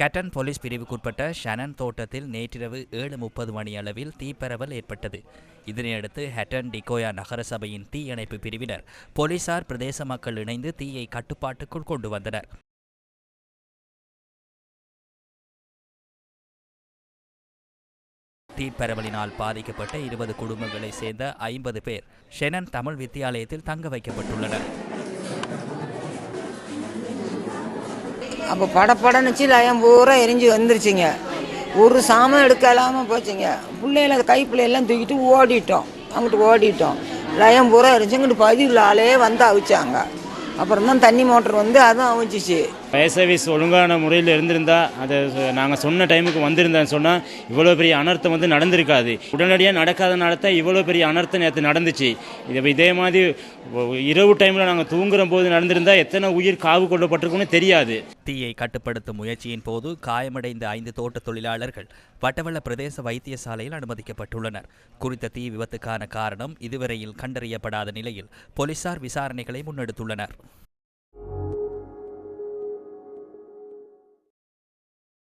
கட்டன் police பிரிவுக்குட்பட்ட Shannon தோட்டத்தில் நேற்றிரவு ஏழு முப்பது மணி அளவில் தீப்பரவல் ஏற்பட்டது. இதனையடுத்து ஹட்டன் டிகோயா நகரசபையின் தீயணைப்பு பிரிவினர் போலீசார் பிரதேச மக்கள் இணைந்து தீயை கட்டுப்பாட்டுக்குள் கொண்டு வந்தனர். தீப்பரவலினால் பாதிக்கப்பட்ட இருபது குடும்பங்களைச் சேர்ந்த ஐம்பது பேர் ஷெனன் தமிழ் வித்தியாலயத்தில் தங்க வைக்கப்பட்டுள்ளனர். அப்போ படப்படன்னுச்சு லயம் பூரா எரிஞ்சு வந்துருச்சுங்க. ஒரு சாமான் எடுக்கலாமல் போச்சுங்க. பிள்ளைகள கை பிள்ளையெல்லாம் தூக்கிட்டு ஓடிட்டோம். அங்கிட்டு ஓடிட்டோம். லயம் பூரா எரிஞ்சு இங்கிட்டு பதிவில் ஆளே வந்து அவிச்சாங்க. அப்புறம் தான் தண்ணி மோட்டர் வந்து அதுவும் அவிச்சிச்சு ஃபயர் சர்வீஸ் ஒழுங்கான முறையில் இருந்திருந்தா அதை நாங்கள் சொன்ன டைமுக்கு வந்திருந்தேன்னு சொன்னால் இவ்வளோ பெரிய அனர்த்தம் வந்து நடந்திருக்காது. உடனடியாக நடக்காதனால தான் இவ்வளோ பெரிய அனர்த்தம் நேற்று நடந்துச்சு. இது இதே மாதிரி இரவு டைமில் நாங்கள் தூங்குற போது நடந்திருந்தா எத்தனை உயிர் காவு கொள்ளப்பட்டிருக்குன்னு தெரியாது. தீயை கட்டுப்படுத்தும் முயற்சியின் போது காயமடைந்த ஐந்து தோட்ட தொழிலாளர்கள் வட்டவள பிரதேச வைத்தியசாலையில் அனுமதிக்கப்பட்டுள்ளனர். குறித்த தீ விபத்துக்கான காரணம் இதுவரையில் கண்டறியப்படாத நிலையில் போலீசார் விசாரணைகளை முன்னெடுத்துள்ளனர்.